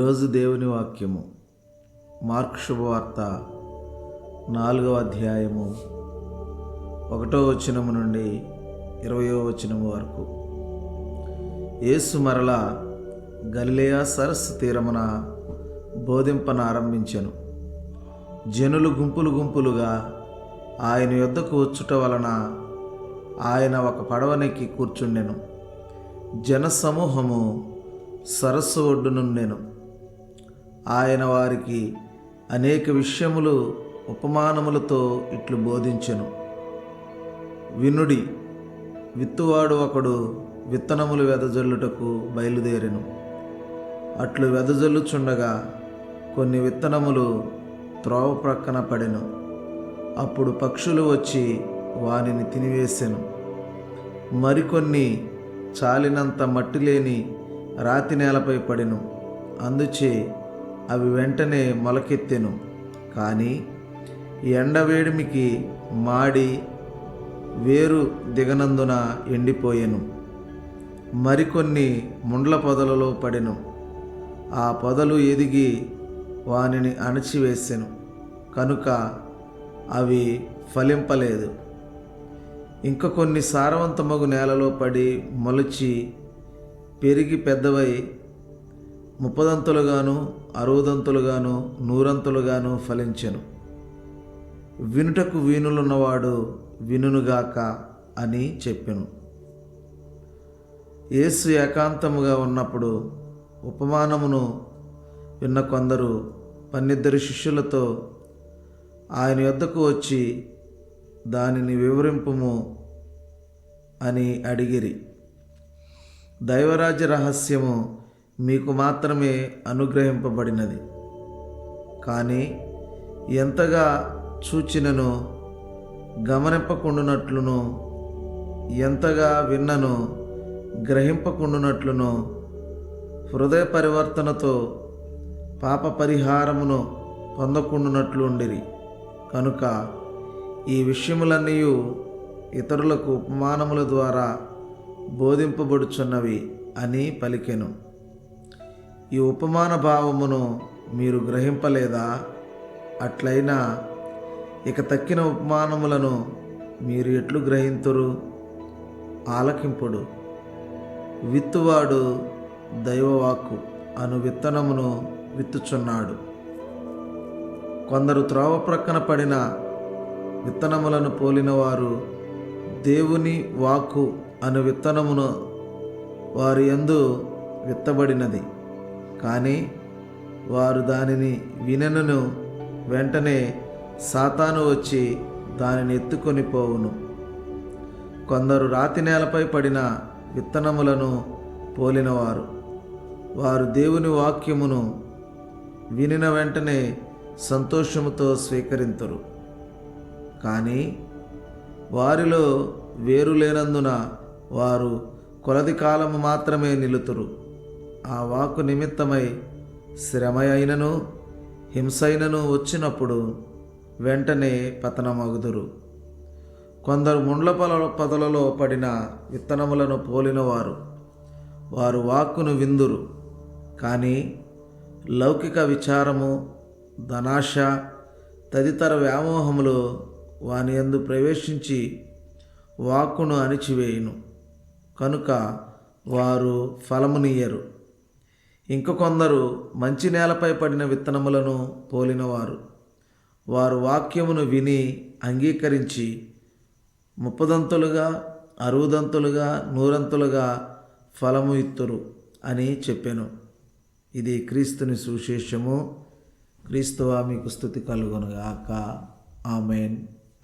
ఈరోజు దేవుని వాక్యము. మార్క్ శుభవార్త నాలుగవ అధ్యాయము ఒకటో వచనము నుండి ఇరవయో వచనము వరకు. యేసు మరల గలిలేయ సరస్సు తీరమున బోధింపనారంభించెను. జనులు గుంపులు గుంపులుగా ఆయన యొద్దకు వచ్చుట వలన ఆయన ఒక పడవనెక్కి కూర్చుండెను. జనసమూహము సరస్సు ఒడ్డునుండెను. ఆయన వారికి అనేక విషయములు ఉపమానములతో ఇట్లు బోధించెను. వినుడి విత్తువాడు ఒకడు విత్తనములు వెదజల్లుటకు బయలుదేరెను. అట్లు వెదజల్లుచుండగా కొన్ని విత్తనములు త్రోవ ప్రక్కన పడెను. అప్పుడు పక్షులు వచ్చి వానిని తినివేసెను. మరికొన్ని చాలినంత మట్టి లేని రాతి నేలపై పడెను. అందుచే అవి వెంటనే మొలకెత్తెను. కానీ ఎండవేడిమికి మాడి వేరు దిగనందున ఎండిపోయెను. మరికొన్ని ముండ్ల పొదలలో పడెను. ఆ పొదలు ఎదిగి వానిని అణచివేసెను. కనుక అవి ఫలింపలేదు. ఇంక కొన్ని సారవంతమగు నేలలో పడి మొలిచి పెరిగి పెద్దవై ముప్పదంతులుగాను అరవదంతులుగాను నూరంతులుగాను ఫలించెను. వినుటకు వీణులున్నవాడు వినుగాక అని చెప్పెను. యేసు ఏకాంతముగా ఉన్నప్పుడు ఉపమానమును విన్న కొందరు పన్నిద్దరు శిష్యులతో ఆయన యొద్దకు వచ్చి దానిని వివరింపుము అని అడిగిరి. దైవరాజ్య రహస్యము మీకు మాత్రమే అనుగ్రహింపబడినది. కానీ ఎంతగా చూచినను గమనింపకుండునట్లును ఎంతగా విన్నను గ్రహింపకుండునట్లును హృదయ పరివర్తనతో పాప పరిహారమును పొందకుండునట్లు ఉండిరి. కనుక ఈ విషయములన్నీ ఇతరులకు ఉపమానముల ద్వారా బోధింపబడుచున్నవి అని పలికెను. ఈ ఉపమాన భావమును మీరు గ్రహింపలేదా? అట్లయినా ఇక తక్కిన ఉపమానములను మీరు ఎట్లు గ్రహింతురు? ఆలకింపుడు. విత్తువాడు దైవవాక్కు అను విత్తనమును విత్తుచున్నాడు. కొందరు త్రోవ ప్రక్కన పడిన విత్తనములను పోలిన వారు దేవుని వాక్కు అను విత్తనమును వారి యందు విత్తబడినది. కానీ వారు దానిని వినను వెంటనే సాతాను వచ్చి దానిని ఎత్తుకొని పోవును. కొందరు రాతి నేలపై పడిన విత్తనములను పోలినవారు. వారు దేవుని వాక్యమును వినిన వెంటనే సంతోషముతో స్వీకరింతురు. కానీ వారిలో వేరు లేనందున వారు కొలది కాలము మాత్రమే నిలుతురు. ఆ వాకు నిమిత్తమై శ్రమ అయినను హింసైనను వచ్చినప్పుడు వెంటనే పతనమగుదురు. కొందరు ముండ్ల పల పదలలో పడిన విత్తనములను పోలినవారు. వారు వాక్కును విందురు. కానీ లౌకిక విచారము ధనాశ తదితర వ్యామోహములు వాని యందు ప్రవేశించి వాక్కును అణిచివేయును. కనుక వారు ఫలమునియరు ఇంక కొందరు మంచి నేలపై పడిన విత్తనములను పోలినవారు వారు వాక్యమును విని అంగీకరించి ముప్పదంతులుగా అరువుదంతులుగా నూరంతులుగా ఫలము ఇత్తురు అని చెప్పాను. ఇది క్రీస్తుని సుశేషము క్రీస్తువా మీకు స్థుతి కలుగునుగాక. ఆమెన్.